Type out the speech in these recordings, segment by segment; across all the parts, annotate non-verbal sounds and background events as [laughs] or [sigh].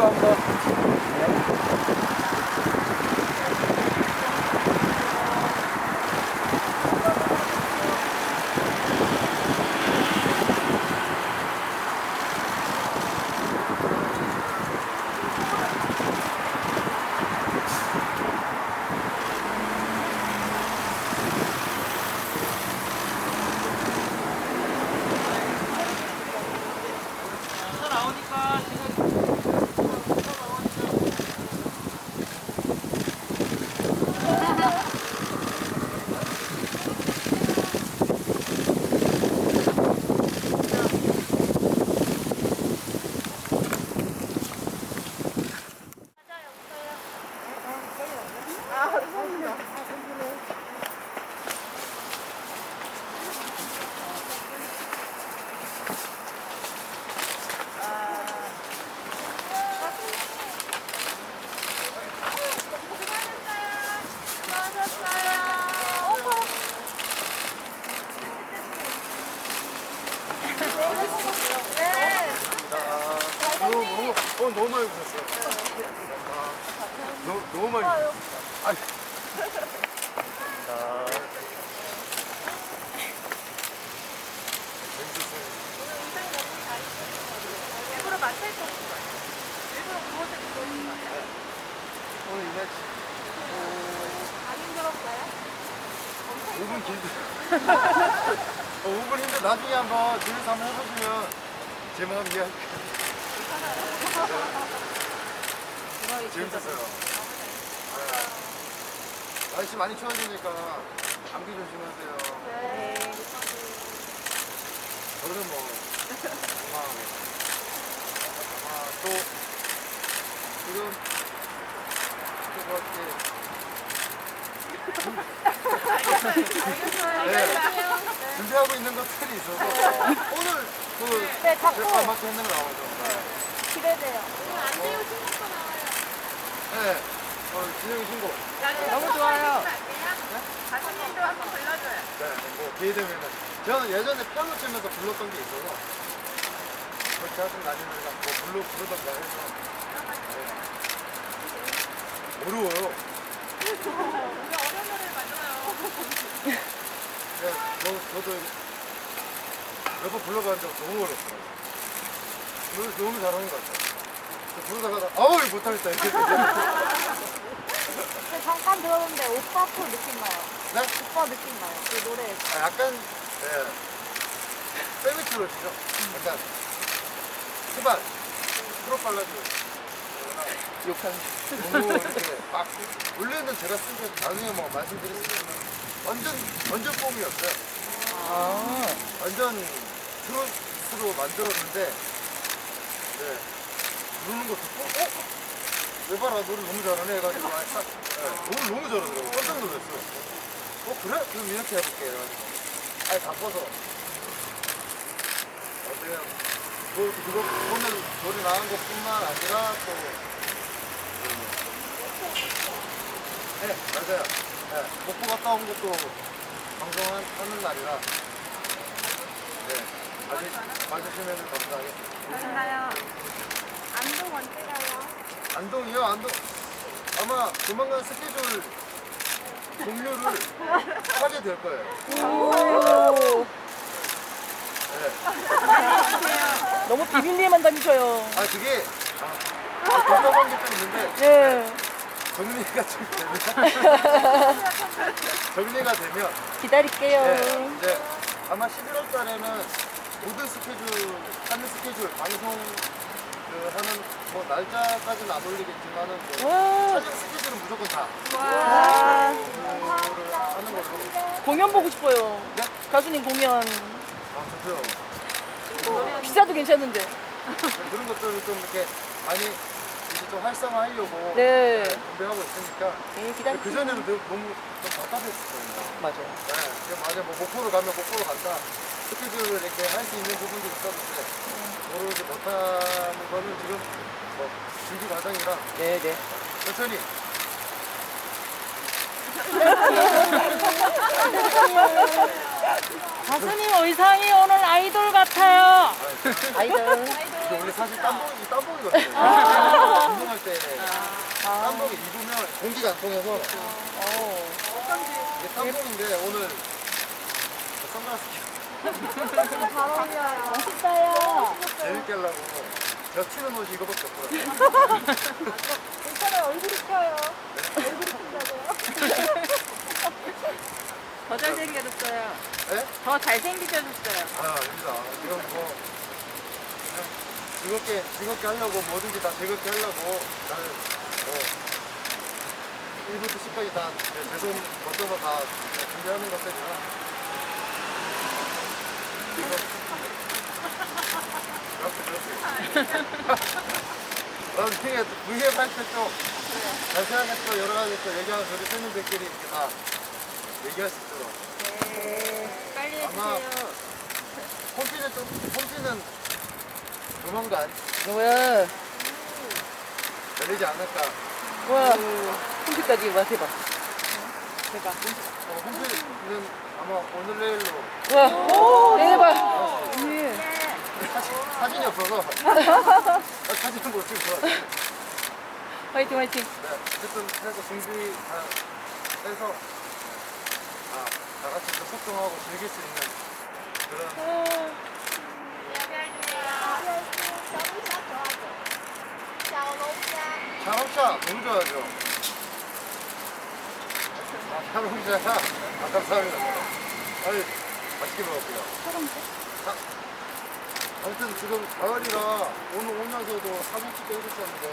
한번 너무 너무 어 너무 많이. 너무 너무 많이. 아. 자. 일부러 마찰 거 일부러 그것을 입고 오신 거예요? 오늘 이날 안 힘들었어요? 5분 길드. 어, 5분 힘들 나중에 한번 뒤에서 한번 해보시면 제 마음 이해할게요. 재밌었어요. 네. 날씨 많이 추워지니까 감기 조심하세요. 네. 저는 뭐 건강하게. 아마 또 지금 그렇게 네. 준비하고 있는 것들이 있어서 오늘 그 네, 자꾸. 아마트 했는 거 나오죠. 기대돼요. 안 돼요, 신곡도 나와요. 네. 어, 진영이 신곡. 너무 좋아요. 가수님도 한번 불러줘요. 네, 뭐 기회 되면은 저는 예전에 피아노 치면서 불렀던 게 있어서 그렇게 하든 아니면 그냥 뭐 불러 부르던가 해서 네. 어려워요. 우리 어려운 노래 맞아요. 네, 뭐, 저도 몇 번 불러봤는데 너무 어렵더라고요. 너무, 너무 잘하는 것 같아요. 부르다가 아우 못하겠다 이렇게 근데 잠깐 들었는데 오빠 코 느낌 나요. 네? 오빠 느낌 나요. 그 노래. 아, 약간 예, 페미트로시죠. 약간 후반 프로 발라드 욕한 너무 이렇게 막 원래는 제가 쓴게 나중에 뭐 말씀드릴 수 있지만 완전 완전 뽕이었어요. 아, 완전 트로트로 만들었는데 네, 부르는 거 듣고 어? 왜 봐라 노래 너무 잘하네 해가지고 아, 딱, 네, 너무 너무 잘하더라고 깜짝 놀랐어요 어 그래? 그럼 이렇게 해볼게 이래가지고 아예 바꿔서 어때요? 그, 그거 오늘 노래 나온 것 뿐만 아니라 또 네, 맞아요. 네, 목포 갔다 온 것도 방송하는 날이라 네, 맞으, 맞으시면 감사하겠습니다. 맞나요? 안동 언제 가요? 안동이요? 안동 아마 조만간 스케줄 종료를 하게 될 거예요. 오, 네. 너무 비밀리에만 다니셔요. 아 그게 아, 게좀 있는데 네, 정리가 좀 되면 [laughs] 정리가 되면 기다릴게요. 네, 이제 아마 11월 달에는 모든 스케줄 하는 스케줄 방송 그 하는 뭐 날짜까지는 안 올리겠지만은 뭐 와, 촬영 스케줄은 무조건 다 와, 하는 걸로. 공연 보고 싶어요. 네? 가수님 공연. 아 좋죠. 기사도 괜찮은데. 그런 것들을 좀 이렇게 많이 이제 좀 활성화하려고 네. 준비하고 있으니까 네, 기다릴게요. 그 전에는 너무 좀 답답했었거든요. 맞아요. 네, 그냥 맞아 뭐 목포로 가면 목포로 간다 스케줄을 이렇게 할 수 있는 부분도 있었는데 이제 못하는 거는 지금 뭐 준비 과정이라 네, 네. 천천히 가수님 의상이 오늘 아이돌 같아요. 아이들. 근데 우리 사실 땀복이 땀복이거든요. 운동할 때 땀복이 입으면 공기가 안 통해서 어. 이게 땀복인데 오늘 선글라스 멋있어요. 재밌게 하려고 제가 튀는 옷이 이거밖에 없거든요. 괜찮아요. 얼굴이 켜요. 얼굴이 킨다고요? 더 잘생겨졌어요. 네? 더 잘생기셔졌어요. 아, 아닙니다. 이건 뭐 그냥 즐겁게 즐겁게 하려고 뭐든지 다 즐겁게 하려고 나는 뭐 1부터 10까지 다 배송 거쳐서 다 준비하는 것들이라 난 되게 V앱 할때또 자세하게 또 여러 가지 또 얘기하는 우리 팬님들끼리 이렇게 다 얘기할 수 있도록 빨리 아마- 해주세요. 홈피는 좀 홈피는 조만간 뭐야? 열리지 않을까. 뭐야? 컴퓨터까지 와 대박. 대박. 어, 홈피는 아마 오늘 내일로 와 대박. 예. 사진, 사진이 없어서 아, 사진은 못 찍어. 네, 화이팅 화이팅. 어쨌든 해서 준비 다 해서 아, 다 같이 또 소통하고 즐길 수 있는 그런 샤롱샤 너무 좋아하죠. 아, 샤롱샤 아, 감사합니다. 아니 맛있게 먹었고요. 아, 아무튼 지금 가을이라 오늘 오면서도 사진 찍고 있었는데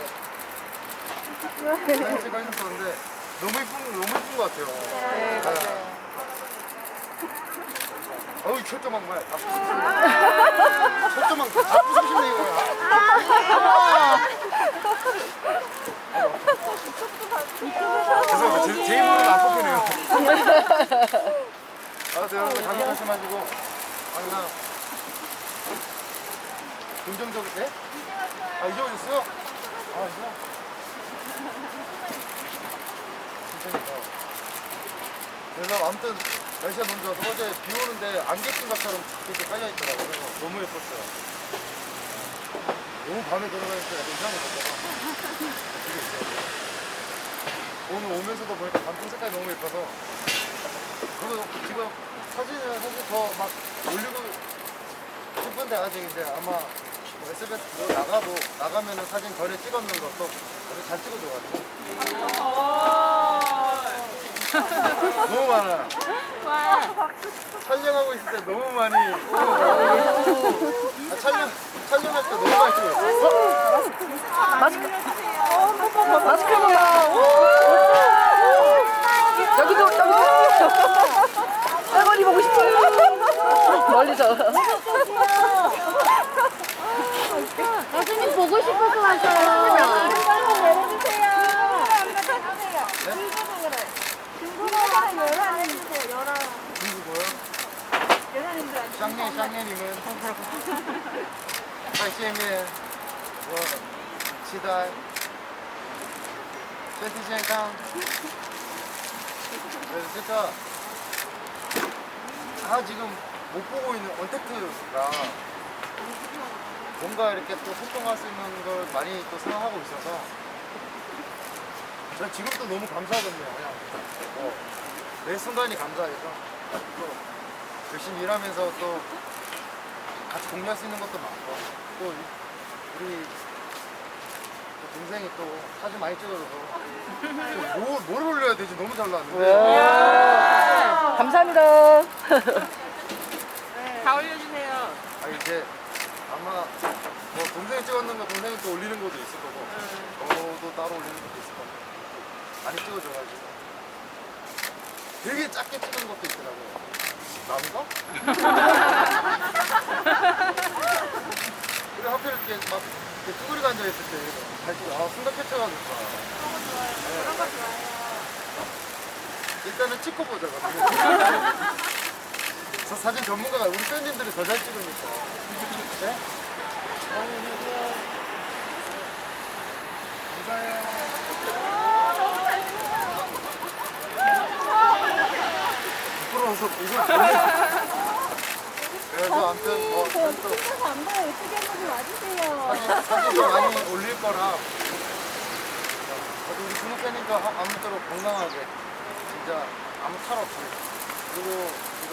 사진 찍고 있었는데 너무 이쁜 너무 이쁜 것 같아요. 네 맞아요. 어우 초점한 거야. 다 부수시네. 초점한 다 부수시네 이거야. 죄송합니다. 제, 제 입으로는 안 뽑히네요. 알았어요. 여러분 감기 조심하시고 항상 긍정적인 네? 아 이제 오셨어요? 아 이제? 진짜니까. 그래서 아무튼 날씨가 너무 좋아서 어제 비 오는데 안개낀 것처럼 이렇게 깔려 있더라고요. 그래서 너무 예뻤어요. 너무 밤에 들어가니까 약간 보다가 되게 있어요. 오늘 오면서도 보니까 밤색 색깔이 너무 예뻐서. 그리고 지금 사진을 사실 더 막 올리고 싶은데 아직 이제 아마 뭐 SBS 로 나가도 나가면은 사진 전에 찍었는 것도 잘 찍어줘가지고 너무 많아요. 촬영하고 있을 때 너무 많이 아, 촬영 촬영할 때 너무 많이 찍었어요. 마스크. 마스크입니다. 여기도 여기도. 할머니 보고 싶어요. 멀리서. 교수님 보고 싶어서 왔어요. 샹예 샹예님은 感谢面我期待身体健康 네, 진짜 아 지금 못 보고 있는 언택트가 뭔가 이렇게 또 소통할 수 있는 걸 많이 또 생각하고 있어서 전 지금도 너무 감사하거든요 그냥 뭐, 매 순간이 감사해서 또 열심히 일하면서 또 같이 공유할 수 있는 것도 많고 또 이- 우리 또 동생이 또 사진 많이 찍어줘서 또 뭐, 뭘 올려야 되지 너무 잘 나왔는데. 감사합니다. [laughs] 다 올려주세요. 아 이제 아마 뭐 동생이 찍었는 거 동생이 또 올리는 것도 있을 거고 저도 따로 올리는 것도 있을 거고 많이 찍어줘가지고 되게 작게 찍은 것도 있더라고요 남가? [laughs] 그리고 하필 이렇게 막 이렇게 쭈그리고 앉아있을 때잘 찍어 아 순간 캡처가 좋다 너무 좋아요 그런 거 좋아요 일단은 찍고 보자 [laughs] 저 사진 전문가가 우리 팬님들이 더 잘 찍으니까 네? 감사해요. 부끄러워서 이거 그래서 아무튼 뭐 사진도 찍어서 안 봐요. 이쪽에 한번 와주세요. 사진, 사진도 많이 올릴 거라 그래도 우리 하- 아무쪼록 건강하게 진짜 아무 탈 없이 그리고 지금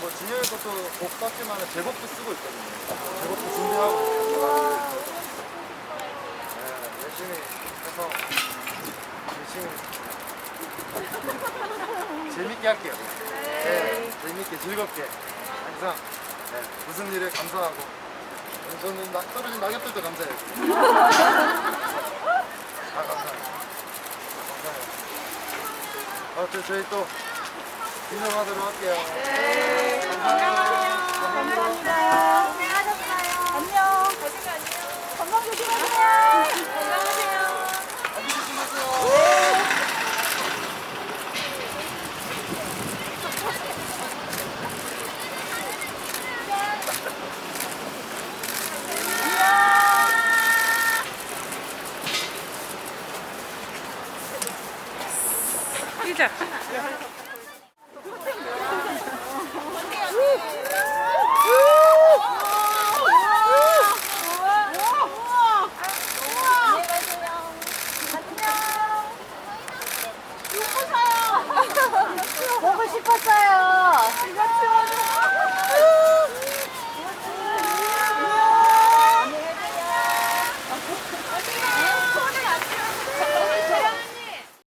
뭐 진영이 것도 곡 땄지만 제곡도 쓰고 있거든요 제곡도 준비하고 네, 열심히 해서 열심히 재밌게 할게요 네, 재밌게 즐겁게 항상 네, 무슨 일에 감사하고 저는 나, 떨어진 낙엽들도 감사해요 아 감사해요 감사해요 아무튼 저희 또 인사하도록 할게요 감사합니다. 안녕. 건강 조심하세요. 뛰자.